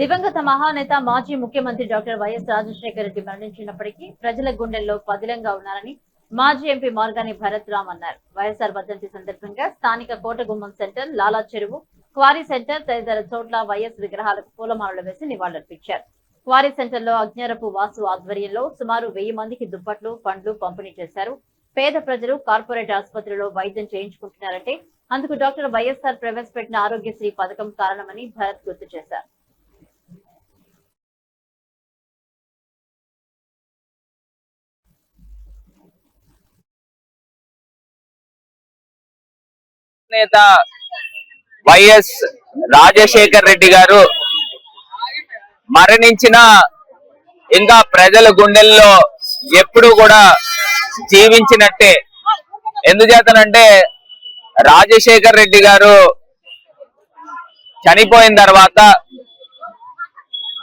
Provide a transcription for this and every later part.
దివంగత మహానేత మాజీ ముఖ్యమంత్రి డాక్టర్ వైఎస్ రాజశేఖర రెడ్డి మరణించినప్పటికీ ప్రజల గుండెల్లో పదిలంగా ఉన్నారని మాజీ ఎంపీ మార్గాని భరత్ రామ్ అన్నారు. వైఎస్ఆర్ వర్ధంతి సందర్భంగా స్థానిక కోటగుమ్మం సెంటర్ లాలా చెరువు క్వారీ సెంటర్ తదితర చోట్ల వైఎస్ విగ్రహాలకు పూలమాలలు వేసి నివాళులర్పించారు. క్వారీ సెంటర్లో అజ్ఞారపు వాసు ఆధ్వర్యంలో సుమారు వెయ్యి మందికి దుప్పట్లు పండ్లు పంపిణీ చేశారు. పేద ప్రజలు కార్పొరేట్ ఆసుపత్రిలో వైద్యం చేయించుకుంటున్నారంటే అందుకు డాక్టర్ వైఎస్ఆర్ ప్రవేశపెట్టిన ఆరోగ్యశ్రీ పథకం కారణమని భరత్ గుర్తు చేశారు. నేత వైఎస్ రాజశేఖర్ రెడ్డి గారు మరణించిన ఇంకా ప్రజల గుండెల్లో ఎప్పుడు కూడా జీవించినట్టే. ఎందుచేతనంటే రాజశేఖర్ రెడ్డి గారు చనిపోయిన తర్వాత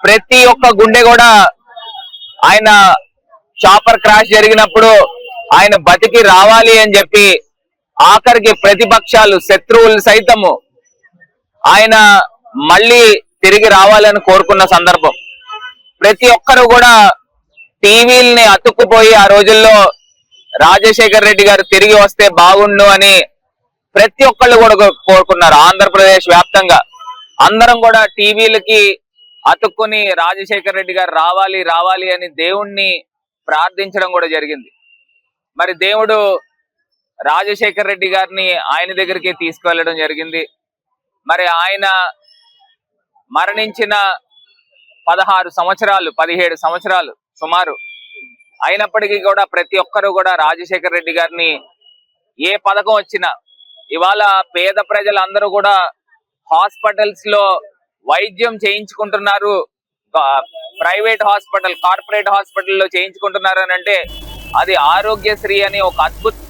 ప్రతి ఒక్క గుండె కూడా ఆయన చాపర్ క్రాష్ జరిగినప్పుడు ఆయన బతికి రావాలి అని చెప్పి ఆఖరికి ప్రతిపక్షాలు శత్రువులు సైతము ఆయన మళ్ళీ తిరిగి రావాలని కోరుకున్న సందర్భం. ప్రతి ఒక్కరు కూడా టీవీల్ని అతుక్కుపోయి ఆ రోజుల్లో రాజశేఖర్ రెడ్డి గారు తిరిగి వస్తే బాగుండు అని ప్రతి ఒక్కళ్ళు కూడా కోరుకున్నారు. ఆంధ్రప్రదేశ్ వ్యాప్తంగా. అందరం కూడా టీవీలకి అతుక్కుని రాజశేఖర్ రెడ్డి గారు రావాలి రావాలి అని దేవుణ్ణి ప్రార్థించడం కూడా జరిగింది. మరి దేవుడు రాజశేఖర్ రెడ్డి గారిని ఆయన దగ్గరికి తీసుకువెళ్ళడం జరిగింది. మరి ఆయన మరణించిన పదహారు సంవత్సరాలు పదిహేడు సంవత్సరాలు సుమారు అయినప్పటికీ కూడా ప్రతి ఒక్కరు కూడా రాజశేఖర్ రెడ్డి గారిని ఏ పథకం వచ్చినా ఇవాళ పేద ప్రజలందరూ కూడా హాస్పిటల్స్లో వైద్యం చేయించుకుంటున్నారు. ప్రైవేట్ హాస్పిటల్ కార్పొరేట్ హాస్పిటల్లో చేయించుకుంటున్నారు అని అంటే అది ఆరోగ్యశ్రీ అని ఒక అద్భుత